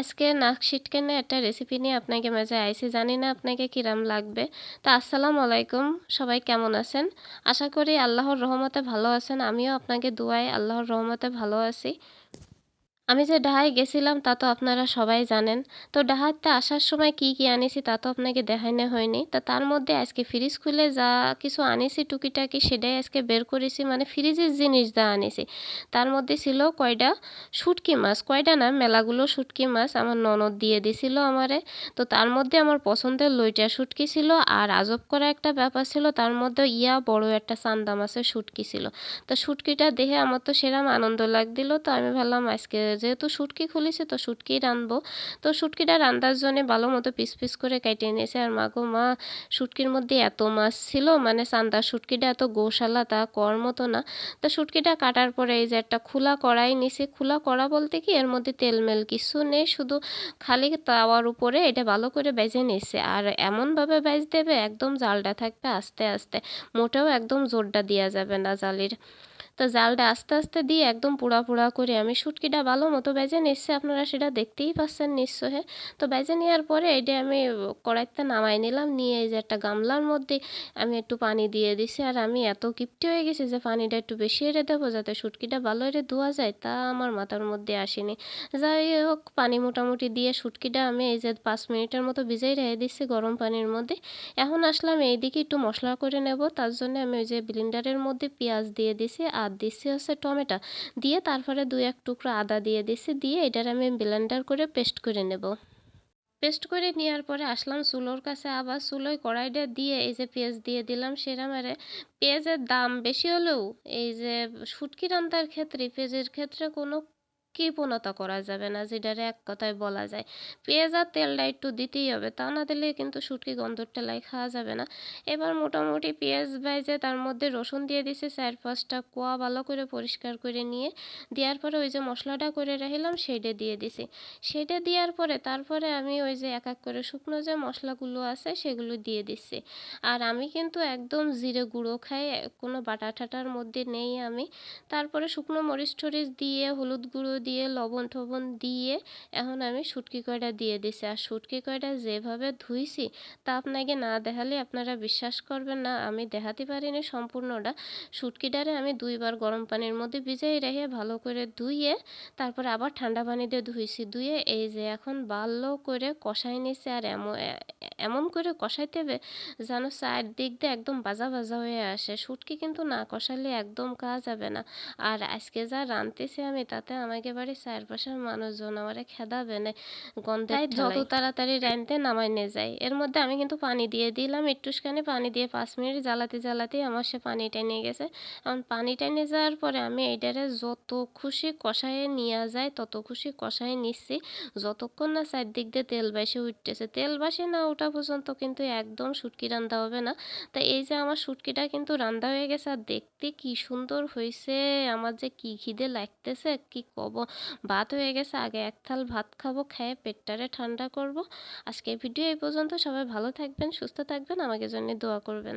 আজকে নাক সিটকেনে একটা রেসিপি নিয়ে আপনাকে মাঝে আইসি জানি না আপনাকে কিরাম লাগবে। তা আসসালামু আলাইকুম, সবাই কেমন আছেন? আশা করি আল্লাহর রহমতে ভালো আছেন, আমিও আপনাকে দুয়াই আল্লাহর রহমতে ভালো আছি। আমি যে ডাহায় গেছিলাম তা তো আপনারা সবাই জানেন। তো ডাহাতে আসার সময় কি কি আনিছি তা তো আপনাকে দেখানো হয়নি। তা তার মধ্যে আজকে ফ্রিজ খুলে যা কিছু আনিছি টুকিটাকি সেটাই আজকে বের করেছি মানে ফ্রিজের জিনিস যা আনিছি। তার মধ্যে ছিল কয়টা শুটকি মাছ। কয়টা না? মেলাগুলো শুটকি মাছ আমার ননদ দিয়ে দিছিল আমারে। তো তার মধ্যে আমার পছন্দের লইটা শুটকি ছিল আর আজব করা একটা ব্যাপার ছিল, তার মধ্যে ইয়া বড় একটা চান্দা মাছের শুটকি ছিল। তো শুটকিটা দেখে আমার তো সেরাম আনন্দ লাগছিল। তো আমি ভাবলাম আজকে যেহেতু শুটকি খুলেছে, তো শুটকি রানবো তো শুটকিটা রান্নার জন্য ভালো মতো পিস পিস করে কেটে নিয়েছে আর মাগো, মা শুটকির মধ্যে এত মাছ ছিল মানে চান্দা শুটকিটা এত গোশালা, তা কর মতো না। তো শুটকিটা কাটার পরে এই যে একটা খোলা কড়াই নিছে। খোলা কড়া বলতে কি, এর মধ্যে তেল মেল কিছু নেই, শুধু খালি তাওয়ার উপরে এটা ভালো করে বেজে নিছে। আর এমনভাবে বেজ দেবে, একদম জালটা থাকবে আস্তে আস্তে। মোটেও একদম জোরটা দেওয়া যাবে না জালির। তো জালটা আস্তে আস্তে দিয়ে একদম পোড়া পোড়া করে আমি শুটকিটা ভালো মতো বেজে নিচ্ছে। আপনারা সেটা দেখতেই পাচ্ছেন নিশ্চয় তো বেজে নেওয়ার পরে এটা আমি কড়াইতে নামাই নিলাম। নিয়ে এই যে একটা গামলার মধ্যে আমি একটু পানি দিয়ে দিছি। আর আমি এত কিপটি হয়ে গেছি যে পানিটা একটু বেশি এড়ে দেবো যাতে শুটকিটা ভালো এড়ে ধোয়া যায় তা আমার মাথার মধ্যে আসেনি। যাই হোক, পানি মোটামুটি দিয়ে শুটকিটা আমি এই যে পাঁচ মিনিটের মতো ভিজাই রেখে দিচ্ছি গরম পানির মধ্যে। এখন আসলাম এই এইদিকে একটু মশলা করে নেব। তার জন্য আমি ওই যে ব্লিন্ডারের মধ্যে পেঁয়াজ দিয়ে দিছি। আর দিচ্ছি হচ্ছে টমেটো। দিয়ে তারপরে দুই এক টুকরো আদা দিয়ে দিচ্ছি দিয়ে এটার আমি ব্লেন্ডার করে পেস্ট করে নেব। পেস্ট করে নেওয়ার পরে আসলাম চুলোর কাছে আবার চুলোয় কড়াইটা দিয়ে এই যে পেঁয়াজ দিয়ে দিলাম সেরা মারে পেঁয়াজের দাম বেশি হলেও এই যে শুটকি রান্নার ক্ষেত্রে, পেঁয়াজের ক্ষেত্রে কোনো কৃপণতা করা যাবে না, যেটারে এক কথায় বলা যায়। পেঁয়াজ আর তেলটা একটু দিতেই হবে, তা না দিলে কিন্তু শুটকি গন্ধর টেলাই খাওয়া যাবে না। এবার মোটামুটি পেঁয়াজ ভাইজে তার মধ্যে রসুন দিয়ে দিছে, চার পাঁচটা কোয়া ভালো করে পরিষ্কার করে নিয়ে, দেওয়ার পরে ওই যে মশলাটা করে রাখিলাম সেইটা দিয়ে দিছি। সেটা দেওয়ার পরে তারপরে আমি ওই যে এক এক করে শুকনো যে মশলাগুলো আছে, সেগুলো দিয়ে দিচ্ছি আর আমি কিন্তু একদম জিরে গুঁড়ো খাই, কোনো বাটা ঠাটার মধ্যে নেই আমি। তারপরে শুকনো মরিচ টরিচ দিয়ে হলুদ গুঁড়ো দিয়ে লবণ টবণ দিয়ে এখন আমি শুটকি কয়টা দিয়ে দিছি। আর শুটকি কয়টা যেভাবে ধুইছি, তা আপনাকে না দেখালে আপনারা বিশ্বাস করবেন না, আমি দেখাতে পারিনি সম্পূর্ণটা। শুটকিটারে আমি দুইবার গরম পানির মধ্যে ভিজাই রেখে ভালো করে ধুইয়ে তারপরে আবার ঠান্ডা পানি দিয়ে ধুইছি। ধুয়ে এই যে এখন ভালো করে কষাই নিছে আর এমন এমন করে কষাইতে হবে যেন চারদিক দিয়ে একদম বাজা বাজা হয়ে আসে। শুটকি কিন্তু না কষালে একদম কাজ যাবে না। আর আজকে যা রাঁধতেছি আমি তাতে আমাকে বাড়ির চারপাশের মানুষজন আমারে খেদাবে না। গন্ধে যত তাড়াতাড়ি রাঁধতে নামাই নিয়ে যায় এর মধ্যে আমি কিন্তু পানি দিয়ে দিলাম একটুখানি পানি দিয়ে পাঁচ মিনিট জ্বালাতে জ্বালাতেই আমার সে পানি টেনে গেছে। এখন পানি টেনে যাওয়ার পরে আমি এইটারে যত খুশি কষায়ে নিয়ে যায় তত খুশি কষায় নিচ্ছি। যতক্ষণ না চারদিক দিয়ে তেল বাসে উঠতেছে। তেল বাসে না ওঠা পর্যন্ত কিন্তু একদম শুটকি রান্দা হবে না। তা এই যে আমার শুটকিটা কিন্তু রান্দা হয়ে গেছে, আর দেখতে কি সুন্দর হয়েছে, আমার যে কি খিদে লাগতেছে, কি কব। ভাত হয়ে গেছে, আগে এক থাল ভাত খাব, খেয়ে পেটটারে ঠান্ডা করব। আজকে ভিডিও এই পর্যন্ত, সবাই ভালো থাকবেন, সুস্থ থাকবেন, আমাকে জন্য দোয়া করবেন।